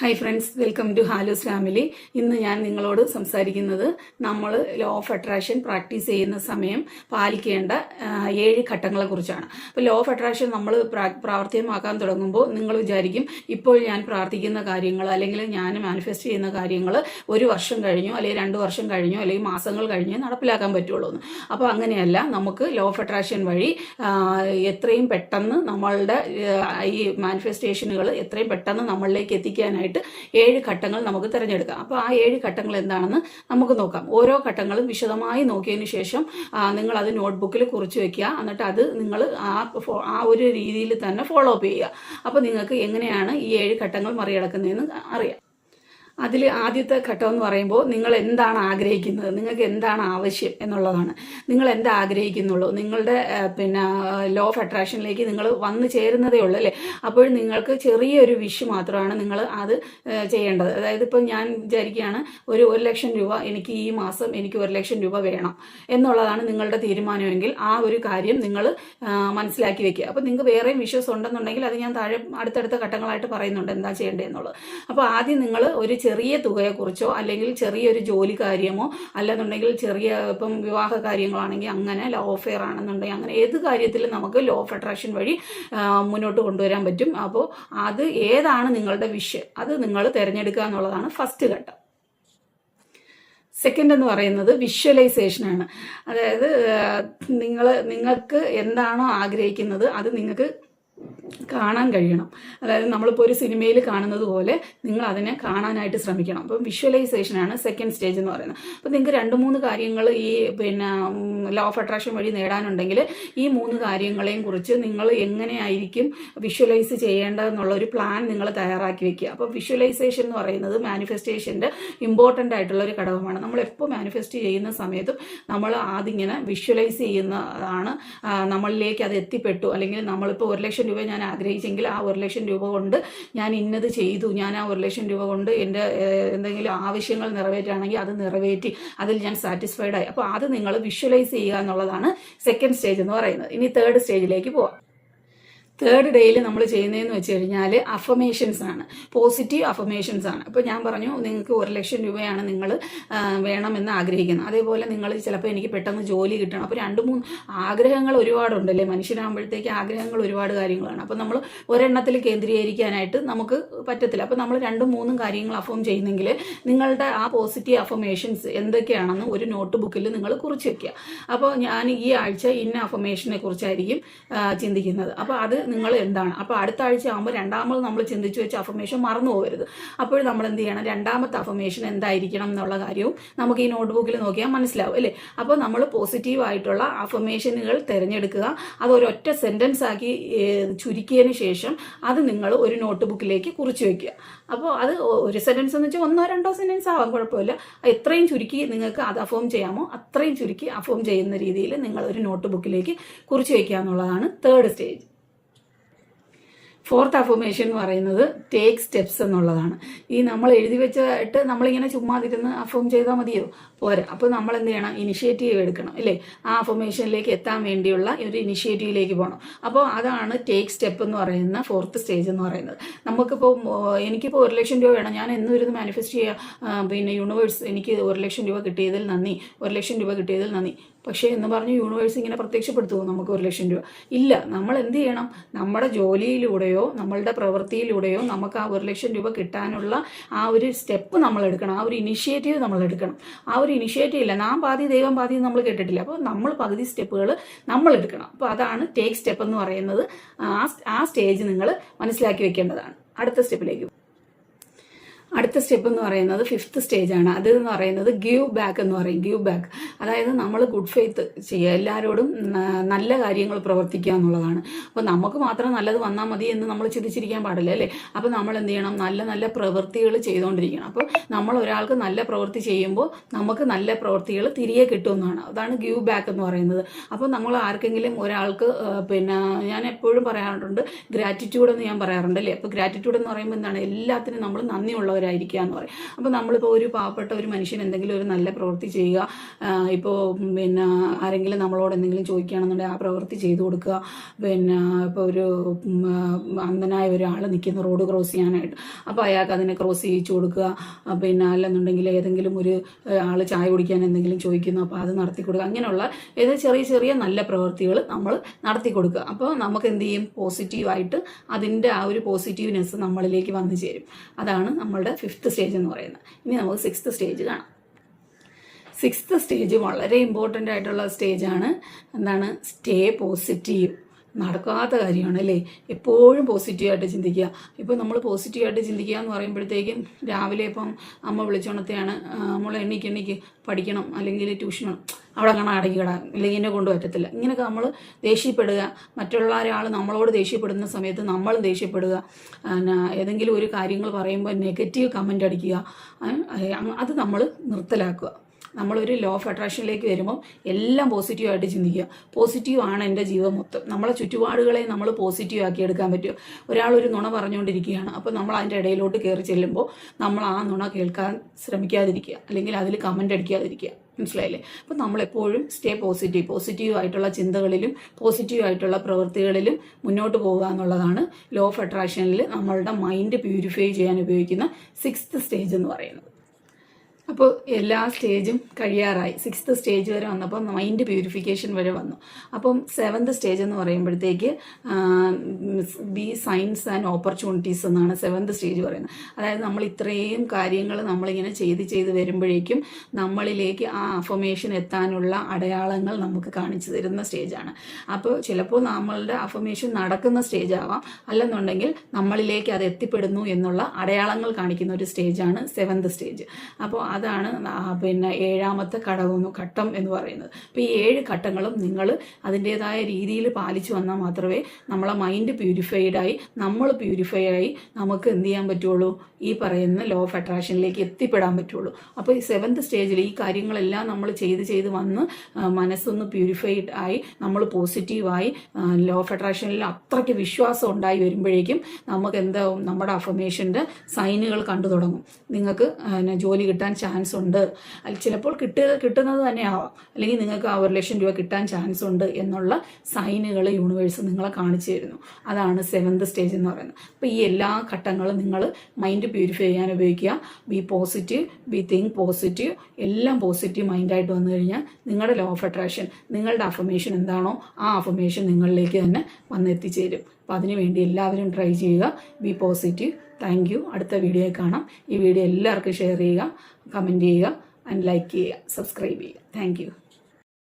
Hi friends welcome to Halo's family ഇന്ന് ഞാൻ നിങ്ങളോട് സംസാരിക്കുന്നത് നമ്മൾ ലോ ഓഫ് അട്രാക്ഷൻ പ്രാക്ടീസ് ചെയ്യുന്ന സമയം പാലിക്കേണ്ട ഏഴ് ഘട്ടങ്ങളെ കുറിച്ചാണ്. അപ്പോൾ ലോ ഓഫ് അട്രാക്ഷൻ നമ്മൾ പ്രാവർത്തികമാക്കാൻ തുടങ്ങുമ്പോൾ നിങ്ങൾ വിചാരിക്കും ഇപ്പോൾ ഞാൻ പ്രാർത്ഥിക്കുന്ന കാര്യങ്ങൾ അല്ലെങ്കിൽ ഞാൻ മാനിഫെസ്റ്റ് ചെയ്യുന്ന കാര്യങ്ങൾ ഒരു വർഷം കഴിഞ്ഞോ അല്ലെങ്കിൽ രണ്ട് വർഷം കഴിഞ്ഞോ അല്ലെങ്കിൽ മാസങ്ങൾ കഴിഞ്ഞോ നടപ്പിലാക്കാൻ പറ്റുള്ളൂ എന്ന്. അപ്പോൾ അങ്ങനെയല്ല നമുക്ക് ലോ ഓഫ് അട്രാക്ഷൻ വഴി എത്രയും പെട്ടെന്ന് നമ്മളുടെ ഈ മാനിഫെസ്റ്റേഷനുകൾ എത്രയും പെട്ടെന്ന് നമ്മളിലേക്ക് എത്തിക്കാനായിട്ട് ഏഴ് ഘട്ടങ്ങൾ നമുക്ക് തിരഞ്ഞെടുക്കാം. അപ്പോൾ ആ ഏഴ് ഘട്ടങ്ങൾ എന്താണെന്ന് നമുക്ക് നോക്കാം. ഓരോ ഘട്ടങ്ങളും വിശദമായി നോക്കിയതിന് ശേഷം നിങ്ങൾ അത് നോട്ട്ബുക്കിൽ കുറിച്ച് വെക്കുക. എന്നിട്ട് അത് നിങ്ങൾ ആ ആ ഒരു രീതിയിൽ തന്നെ ഫോളോ അപ്പ് ചെയ്യുക. അപ്പോൾ നിങ്ങൾക്ക് എങ്ങനെയാണ് ഈ ഏഴ് ഘട്ടങ്ങൾ മറികടക്കുന്നതെന്ന് അറിയാം. അതിൽ ആദ്യത്തെ ഘട്ടം എന്ന് പറയുമ്പോൾ നിങ്ങൾ എന്താണ് ആഗ്രഹിക്കുന്നത്? നിങ്ങൾക്ക് എന്താണ് ആവശ്യം എന്നുള്ളതാണ്. നിങ്ങൾ എന്താ ആഗ്രഹിക്കുന്നുള്ളൂ? നിങ്ങളുടെ പിന്നെ ലോ ഓഫ് അട്രാക്ഷനിലേക്ക് നിങ്ങൾ വന്നു ചേരുന്നതേ ഉള്ളൂ അല്ലേ? അപ്പോൾ നിങ്ങൾക്ക് ചെറിയൊരു വിഷ് മാത്രമാണ് നിങ്ങൾ അത് ചെയ്യേണ്ടത്. അതായത് ഇപ്പം ഞാൻ വിചാരിക്കുകയാണ് ഒരു ഒരു ലക്ഷം രൂപ എനിക്ക് ഈ മാസം എനിക്ക് ഒരു ലക്ഷം രൂപ വേണം എന്നുള്ളതാണ് നിങ്ങളുടെ തീരുമാനമെങ്കിൽ ആ ഒരു കാര്യം നിങ്ങൾ മനസ്സിലാക്കി വെക്കുക. അപ്പോൾ നിങ്ങൾക്ക് വേറെയും വിഷസ് ഉണ്ടെന്നുണ്ടെങ്കിൽ അത് ഞാൻ താഴെ അടുത്തടുത്ത ഘട്ടങ്ങളായിട്ട് പറയുന്നുണ്ട് എന്താ ചെയ്യേണ്ടതെന്നുള്ളത്. അപ്പോൾ ആദ്യം നിങ്ങൾ ഒരു ചെറിയ തുകയെക്കുറിച്ചോ അല്ലെങ്കിൽ ചെറിയൊരു ജോലി കാര്യമോ അല്ലെന്നുണ്ടെങ്കിൽ ചെറിയ ഇപ്പം വിവാഹ കാര്യങ്ങളാണെങ്കിൽ അങ്ങനെ ലോ ഓഫ് ഫെയർ ആണെന്നുണ്ടെങ്കിൽ അങ്ങനെ ഏത് കാര്യത്തിലും നമുക്ക് ലോ ഓഫ് അട്രാക്ഷൻ വഴി മുന്നോട്ട് കൊണ്ടുവരാൻ പറ്റും. അപ്പോൾ അത് ഏതാണ് നിങ്ങളുടെ വിഷ് അത് നിങ്ങൾ തിരഞ്ഞെടുക്കുക എന്നുള്ളതാണ് ഫസ്റ്റ് ഘട്ടം. സെക്കൻഡ് എന്ന് പറയുന്നത് വിഷ്വലൈസേഷൻ ആണ്. അതായത് നിങ്ങൾ നിങ്ങൾക്ക് എന്താണോ ആഗ്രഹിക്കുന്നത് അത് നിങ്ങൾക്ക് കാണാൻ കഴിയണം. അതായത് നമ്മളിപ്പോൾ ഒരു സിനിമയിൽ കാണുന്നത് പോലെ നിങ്ങൾ അതിനെ കാണാനായിട്ട് ശ്രമിക്കണം. അപ്പം വിഷ്വലൈസേഷനാണ് സെക്കൻഡ് സ്റ്റേജ് എന്ന് പറയുന്നത്. അപ്പം നിങ്ങൾക്ക് രണ്ട് മൂന്ന് കാര്യങ്ങൾ ഈ പിന്നെ ലോ ഓഫ് അട്രാക്ഷൻ വഴി നേടാനുണ്ടെങ്കിൽ ഈ മൂന്ന് കാര്യങ്ങളെയും കുറിച്ച് നിങ്ങൾ എങ്ങനെയായിരിക്കും വിഷ്വലൈസ് ചെയ്യേണ്ടതെന്നുള്ള ഒരു പ്ലാൻ നിങ്ങൾ തയ്യാറാക്കി വെക്കുക. അപ്പോൾ വിഷ്വലൈസേഷൻ എന്ന് പറയുന്നത് മാനിഫെസ്റ്റേഷന്റെ ഇമ്പോർട്ടന്റ് ആയിട്ടുള്ള ഒരു ഘടകമാണ്. നമ്മൾ എപ്പോൾ മാനിഫെസ്റ്റ് ചെയ്യുന്ന സമയത്തും നമ്മൾ ആദ്യം ഇങ്ങനെ വിഷ്വലൈസ് ചെയ്യുന്നതാണ് നമ്മളിലേക്ക് അത് എത്തിപ്പെട്ടു. അല്ലെങ്കിൽ നമ്മളിപ്പോൾ ഒരു ലക്ഷം രൂപ ഞാൻ ആഗ്രഹിച്ചെങ്കിൽ ആ ഒരു ലക്ഷം രൂപ കൊണ്ട് ഞാൻ ഇന്നത് ചെയ്തു. ഞാൻ ആ ഒരു ലക്ഷം രൂപ കൊണ്ട് എന്റെ എന്തെങ്കിലും ആവശ്യങ്ങൾ നിറവേറ്റുകയാണെങ്കിൽ അത് നിറവേറ്റി അതിൽ ഞാൻ സാറ്റിസ്ഫൈഡ് ആയി. അപ്പോൾ അത് നിങ്ങൾ വിഷ്വലൈസ് ചെയ്യുക എന്നുള്ളതാണ് സെക്കൻഡ് സ്റ്റേജ് എന്ന് പറയുന്നത്. ഇനി തേർഡ് സ്റ്റേജിലേക്ക് പോവാം. തേർഡ് ഡേയിൽ നമ്മൾ ചെയ്യുന്നതെന്ന് വെച്ച് കഴിഞ്ഞാൽ അഫമേഷൻസ് ആണ്. പോസിറ്റീവ് അഫമേഷൻസ് ആണ്. അപ്പോൾ ഞാൻ പറഞ്ഞു നിങ്ങൾക്ക് ഒരു ലക്ഷം രൂപയാണ് നിങ്ങൾ വേണമെന്ന് ആഗ്രഹിക്കുന്നത്. അതേപോലെ നിങ്ങൾ ചിലപ്പോൾ എനിക്ക് പെട്ടെന്ന് ജോലി കിട്ടണം. അപ്പോൾ രണ്ട് മൂന്ന് ആഗ്രഹങ്ങൾ ഒരുപാടുണ്ടല്ലേ? മനുഷ്യനാകുമ്പോഴത്തേക്ക് ആഗ്രഹങ്ങൾ ഒരുപാട് കാര്യങ്ങളാണ്. അപ്പോൾ നമ്മൾ ഒരെണ്ണത്തിൽ കേന്ദ്രീകരിക്കാനായിട്ട് നമുക്ക് പറ്റത്തില്ല. അപ്പോൾ നമ്മൾ രണ്ടും മൂന്നും കാര്യങ്ങൾ അഫോം ചെയ്യുന്നെങ്കിൽ നിങ്ങളുടെ ആ പോസിറ്റീവ് അഫമേഷൻസ് എന്തൊക്കെയാണെന്ന് ഒരു നോട്ട് ബുക്കിൽ നിങ്ങൾ കുറിച്ച് വെക്കുക. അപ്പോൾ ഞാൻ ഈ ആഴ്ച ഇന്ന അഫമേഷനെ കുറിച്ചായിരിക്കും ചിന്തിക്കുന്നത്. അപ്പോൾ അത് നിങ്ങൾ എന്താണ്? അപ്പോൾ അടുത്ത ആഴ്ച ആകുമ്പോൾ രണ്ടാമത് നമ്മൾ ചിന്തിച്ചു വെച്ച അഫർമേഷൻ മറന്നു പോകരുത്. അപ്പോൾ നമ്മൾ എന്ത് ചെയ്യണം? രണ്ടാമത്തെ അഫർമേഷൻ എന്തായിരിക്കണം എന്നുള്ള കാര്യവും നമുക്ക് ഈ നോട്ട്ബുക്കിൽ നോക്കിയാൽ മനസ്സിലാവും അല്ലേ? അപ്പോൾ നമ്മൾ പോസിറ്റീവ് ആയിട്ടുള്ള അഫർമേഷനുകൾ തിരഞ്ഞെടുക്കുക. അത് ഒരൊറ്റ സെന്റൻസ് ആക്കി ചുരുക്കിയതിന് ശേഷം അത് നിങ്ങൾ ഒരു നോട്ട്ബുക്കിലേക്ക് കുറിച്ച് വെക്കുക. അപ്പോൾ അത് ഒരു സെന്റൻസ് എന്ന് വെച്ചാൽ ഒന്നോ രണ്ടോ സെന്റൻസ് ആവാം കുഴപ്പമില്ല. എത്രയും ചുരുക്കി നിങ്ങൾക്ക് അത് അഫോം ചെയ്യാമോ അത്രയും ചുരുക്കി അഫോം ചെയ്യുന്ന രീതിയിൽ നിങ്ങൾ ഒരു നോട്ട്ബുക്കിലേക്ക് കുറിച്ച് വയ്ക്കുക എന്നുള്ളതാണ് തേർഡ് സ്റ്റേജ് ഫോർത്ത് അഫർമേഷൻ എന്ന് പറയുന്നത് ടേക്ക് സ്റ്റെപ്സ് എന്നുള്ളതാണ്. ഈ നമ്മൾ എഴുതി വെച്ചിട്ട് നമ്മളിങ്ങനെ ചുമ്മാതിരുന്ന് അഫോം ചെയ്താൽ മതിയോ? പോരാ. അപ്പോൾ നമ്മൾ എന്ത് ചെയ്യണം? ഇനിഷ്യേറ്റീവ് എടുക്കണം അല്ലേ? ആ അഫർമേഷനിലേക്ക് എത്താൻ വേണ്ടിയുള്ള ഒരു ഇനിഷ്യേറ്റീവിലേക്ക് പോകണം അപ്പോൾ അതാണ് ടേക്ക് സ്റ്റെപ്പ് എന്ന് പറയുന്ന ഫോർത്ത് സ്റ്റേജ് എന്ന് പറയുന്നത്. നമുക്കിപ്പോൾ എനിക്കിപ്പോൾ ഒരു ലക്ഷം രൂപ വേണം. ഞാൻ എന്നും ഇരുന്ന് മാനിഫെസ്റ്റ് ചെയ്യുക പിന്നെ യൂണിവേഴ്സ് എനിക്ക് ഒരു ലക്ഷം രൂപ കിട്ടിയതിൽ നന്ദി. ഒരു ലക്ഷം രൂപ കിട്ടിയതിൽ നന്ദി. പക്ഷേ എന്ന് പറഞ്ഞ് യൂണിവേഴ്സ് ഇങ്ങനെ പ്രത്യക്ഷപ്പെടുത്തുമോ? നമുക്ക് ഒരു ലക്ഷം രൂപ. ഇല്ല നമ്മൾ എന്ത് ചെയ്യണം? നമ്മുടെ ജോലിയിലൂടെയോ നമ്മളുടെ പ്രവൃത്തിയിലൂടെയോ നമുക്ക് ആ ഒരു ലക്ഷം രൂപ കിട്ടാനുള്ള ആ ഒരു സ്റ്റെപ്പ് നമ്മൾ എടുക്കണം. ആ ഒരു ഇനിഷ്യേറ്റീവ് നമ്മൾ എടുക്കണം. ആ ഒരു ഇനിഷ്യേറ്റീവ് ഇല്ല. നാം പാതി ദൈവം പാതി നമ്മൾ കേട്ടിട്ടില്ല. അപ്പോൾ നമ്മൾ പകുതി സ്റ്റെപ്പുകൾ നമ്മൾ എടുക്കണം. അപ്പോൾ അതാണ് ടേക്ക് സ്റ്റെപ്പ് എന്ന് പറയുന്നത്. ആ ആ സ്റ്റേജ് നിങ്ങൾ മനസ്സിലാക്കി വെക്കേണ്ടതാണ്. അടുത്ത സ്റ്റെപ്പിലേക്ക് അടുത്ത സ്റ്റെപ്പ് എന്ന് പറയുന്നത് ഫിഫ്ത്ത് ആണ് അത് എന്ന് പറയുന്നത് ഗീവ് ബാക്ക് എന്ന് പറയും. Give back. അതായത് നമ്മൾ ഗുഡ് ഫെയ്ത്ത് ചെയ്യുക. എല്ലാവരോടും നല്ല കാര്യങ്ങൾ പ്രവർത്തിക്കുക എന്നുള്ളതാണ്. അപ്പോൾ നമുക്ക് മാത്രം നല്ലത് വന്നാൽ മതി എന്ന് നമ്മൾ ചിന്തിച്ചിരിക്കാൻ പാടില്ല അല്ലേ? അപ്പോൾ നമ്മൾ എന്ത് ചെയ്യണം? നല്ല നല്ല പ്രവൃത്തികൾ ചെയ്തുകൊണ്ടിരിക്കണം. അപ്പോൾ നമ്മൾ ഒരാൾക്ക് നല്ല പ്രവൃത്തി ചെയ്യുമ്പോൾ നമുക്ക് നല്ല പ്രവൃത്തികൾ തിരികെ കിട്ടുമെന്നാണ്. അതാണ് ഗീവ് ബാക്ക് എന്ന് പറയുന്നത്. അപ്പോൾ നമ്മൾ ആർക്കെങ്കിലും ഒരാൾക്ക് പിന്നെ ഞാൻ എപ്പോഴും പറയാറുണ്ട് ഗ്രാറ്റിറ്റ്യൂഡ് എന്ന് ഞാൻ പറയാറുണ്ട് അല്ലേ? അപ്പോൾ ഗ്രാറ്റിറ്റ്യൂഡ് എന്ന് പറയുമ്പോൾ എന്താണ്? എല്ലാത്തിനും നമ്മൾ നന്ദിയുള്ളവരാണ്. ഉള്ളവരായിരിക്കുക എന്ന് പറയും. അപ്പോൾ നമ്മളിപ്പോൾ ഒരു പാവപ്പെട്ട ഒരു മനുഷ്യൻ എന്തെങ്കിലും ഒരു നല്ല പ്രവൃത്തി ചെയ്യുക ഇപ്പോൾ പിന്നെ ആരെങ്കിലും നമ്മളോട് എന്തെങ്കിലും ചോദിക്കുകയാണെന്നുണ്ടെങ്കിൽ ആ പ്രവൃത്തി ചെയ്തു കൊടുക്കുക. പിന്നെ ഇപ്പോൾ ഒരു അന്ധനായ ഒരാൾ നിൽക്കുന്ന റോഡ് ക്രോസ് ചെയ്യാനായിട്ട്. അപ്പോൾ അയാൾക്ക് അതിനെ ക്രോസ് ചെയ്യിച്ചു കൊടുക്കുക. പിന്നെ അല്ലെന്നുണ്ടെങ്കിൽ ഏതെങ്കിലും ഒരു ആൾ ചായ കുടിക്കാൻ എന്തെങ്കിലും ചോദിക്കുന്നു അപ്പോൾ അത് നടത്തി കൊടുക്കുക. അങ്ങനെയുള്ള ഏത് ചെറിയ ചെറിയ നല്ല പ്രവൃത്തികൾ നമ്മൾ നടത്തി കൊടുക്കുക. അപ്പോൾ നമുക്ക് എന്ത് ചെയ്യും? പോസിറ്റീവായിട്ട് അതിന്റെ ആ ഒരു പോസിറ്റീവ്നെസ് നമ്മളിലേക്ക് വന്നു ചേരും. അതാണ് നമ്മളുടെ ഫിഫ്ത്ത് സ്റ്റേജ് എന്ന് പറയുന്നത്. ഇനി നമുക്ക് സിക്സ്ത് സ്റ്റേജ് കാണാം. സിക്സ്ത് സ്റ്റേജ് വളരെ ഇമ്പോർട്ടന്റ് ആയിട്ടുള്ള സ്റ്റേജാണ് എന്താണ്? സ്റ്റേ പോസിറ്റീവ് നടക്കാത്ത കാര്യമാണ് അല്ലേ എപ്പോഴും പോസിറ്റീവായിട്ട് ചിന്തിക്കുക. ഇപ്പോൾ നമ്മൾ പോസിറ്റീവായിട്ട് ചിന്തിക്കുക എന്ന് പറയുമ്പോഴത്തേക്കും രാവിലെ ഇപ്പം അമ്മ വിളിച്ചോണത്തെയാണ് നമ്മൾ എണ്ണിക്ക് എണ്ണിക്ക് പഠിക്കണം അല്ലെങ്കിൽ ട്യൂഷൻ അവിടെ കാണാൻ അടങ്ങിക്കിടാ ഇല്ലെങ്കിൽ എന്നെ കൊണ്ട് പറ്റത്തില്ല. ഇങ്ങനെയൊക്കെ നമ്മൾ ദേഷ്യപ്പെടുക. മറ്റുള്ള ഒരാൾ നമ്മളോട് ദേഷ്യപ്പെടുന്ന സമയത്ത് നമ്മളും ദേഷ്യപ്പെടുക. പിന്നെ ഏതെങ്കിലും ഒരു കാര്യങ്ങൾ പറയുമ്പോൾ നെഗറ്റീവ് കമന്റ് അടിക്കുക. അത് നമ്മൾ നിർത്തലാക്കുക. നമ്മളൊരു ലോ ഓഫ് അട്രാക്ഷനിലേക്ക് വരുമ്പോൾ എല്ലാം പോസിറ്റീവായിട്ട് ചിന്തിക്കുക. പോസിറ്റീവ് ആണ് എന്റെ ജീവിതം മൊത്തം. നമ്മളെ ചുറ്റുപാടുകളെ നമ്മൾ പോസിറ്റീവ് ആക്കി എടുക്കാൻ പറ്റും ഒരാളൊരു നുണ പറഞ്ഞുകൊണ്ടിരിക്കുകയാണ്. അപ്പോൾ നമ്മൾ അതിന്റെ ഇടയിലോട്ട് കയറി ചെല്ലുമ്പോൾ നമ്മൾ ആ നുണ കേൾക്കാൻ ശ്രമിക്കാതിരിക്കുക. അല്ലെങ്കിൽ അതിൽ കമന്റ് അടിക്കാതിരിക്കുക. മനസ്സിലായില്ലേ? അപ്പോൾ നമ്മളെപ്പോഴും സ്റ്റേ പോസിറ്റീവ് പോസിറ്റീവ് ആയിട്ടുള്ള ചിന്തകളിലും പോസിറ്റീവ് ആയിട്ടുള്ള പ്രവൃത്തികളിലും മുന്നോട്ട് പോകുക എന്നുള്ളതാണ് ലോ ഓഫ് അട്രാക്ഷനിൽ നമ്മളുടെ മൈൻഡ് പ്യൂരിഫൈ ചെയ്യാൻ ഉപയോഗിക്കുന്ന സിക്സ്ത് സ്റ്റേജ് എന്ന് പറയുന്നത്. അപ്പോൾ എല്ലാ സ്റ്റേജും കഴിയാറായി. സിക്സ്ത് സ്റ്റേജ് വരെ വന്നപ്പോൾ മൈൻഡ് പ്യൂരിഫിക്കേഷൻ വരെ വന്നു. അപ്പം സെവൻത് സ്റ്റേജ് എന്ന് പറയുമ്പോഴത്തേക്ക് ബി സയൻസ് ആൻഡ് ഓപ്പർച്യൂണിറ്റീസ് എന്നാണ് സെവൻത് സ്റ്റേജ് പറയുന്നത്. അതായത് നമ്മൾ ഇത്രയും കാര്യങ്ങൾ നമ്മളിങ്ങനെ ചെയ്ത് ചെയ്ത് വരുമ്പോഴേക്കും നമ്മളിലേക്ക് ആ അഫമേഷൻ എത്താനുള്ള അടയാളങ്ങൾ നമുക്ക് കാണിച്ചു തരുന്ന സ്റ്റേജാണ് അപ്പോൾ ചിലപ്പോൾ നമ്മളുടെ അഫമേഷൻ നടക്കുന്ന സ്റ്റേജ് ആവാം. അല്ലെന്നുണ്ടെങ്കിൽ നമ്മളിലേക്ക് അത് എത്തിപ്പെടുന്നു എന്നുള്ള അടയാളങ്ങൾ കാണിക്കുന്ന ഒരു സ്റ്റേജാണ് സെവൻത് സ്റ്റേജ് അപ്പോൾ അതാണ് പിന്നെ ഏഴാമത്തെ ഘടകം ഘട്ടം എന്ന് പറയുന്നത്. അപ്പോൾ ഈ ഏഴ് ഘട്ടങ്ങളും നിങ്ങൾ അതിന്റെതായ രീതിയിൽ പാലിച്ചു വന്നാൽ മാത്രമേ നമ്മളെ മൈൻഡ് പ്യൂരിഫൈഡായി നമ്മൾ പ്യൂരിഫൈ ആയി നമുക്ക് എന്ത് ചെയ്യാൻ പറ്റുള്ളൂ? ഈ പറയുന്ന ലോ ഓഫ് അട്രാക്ഷനിലേക്ക് എത്തിപ്പെടാൻ പറ്റുള്ളൂ. അപ്പോൾ ഈ സെവൻത് സ്റ്റേജിൽ ഈ കാര്യങ്ങളെല്ലാം നമ്മൾ ചെയ്ത് ചെയ്ത് വന്ന് മനസ്സൊന്ന് പ്യൂരിഫൈഡ് ആയി നമ്മൾ പോസിറ്റീവായി ലോ ഓഫ് അട്രാക്ഷനിൽ അത്രയ്ക്ക് വിശ്വാസം ഉണ്ടായി വരുമ്പോഴേക്കും നമുക്ക് എന്താവും? നമ്മുടെ അഫർമേഷന്റെ സൈനുകൾ കണ്ടു തുടങ്ങും. നിങ്ങൾക്ക് ജോലി കിട്ടാൻ ചാൻസ് ഉണ്ട്. ചിലപ്പോൾ കിട്ടുക കിട്ടുന്നത് തന്നെ ആവാം അല്ലെങ്കിൽ നിങ്ങൾക്ക് ആ ഒരു ലക്ഷം രൂപ കിട്ടാൻ ചാൻസ് ഉണ്ട് എന്നുള്ള സൈനുകൾ യൂണിവേഴ്സ് നിങ്ങളെ കാണിച്ചു തരുന്നു. അതാണ് സെവൻത് സ്റ്റേജ് എന്ന് പറയുന്നത്. അപ്പോൾ ഈ എല്ലാ ഘട്ടങ്ങളും നിങ്ങൾ മൈൻഡ് പ്യൂരിഫൈ ചെയ്യാൻ ഉപയോഗിക്കുക. Be positive be think positive എല്ലാം പോസിറ്റീവ് മൈൻഡായിട്ട് വന്നു കഴിഞ്ഞാൽ നിങ്ങളുടെ ലോ ഓഫ് അട്രാക്ഷൻ നിങ്ങളുടെ അഫർമേഷൻ എന്താണോ ആ അഫർമേഷൻ നിങ്ങളിലേക്ക് തന്നെ വന്നെത്തിച്ചേരും. അപ്പോൾ അതിനുവേണ്ടി എല്ലാവരും ട്രൈ ചെയ്യുക. ബി പോസിറ്റീവ് താങ്ക് യു അടുത്ത വീഡിയോ കാണാം. ഈ വീഡിയോ എല്ലാവർക്കും ഷെയർ ചെയ്യുക കമന്റ് ചെയ്യുക ആൻഡ് ലൈക്ക് ചെയ്യുക സബ്സ്ക്രൈബ് ചെയ്യുക. താങ്ക്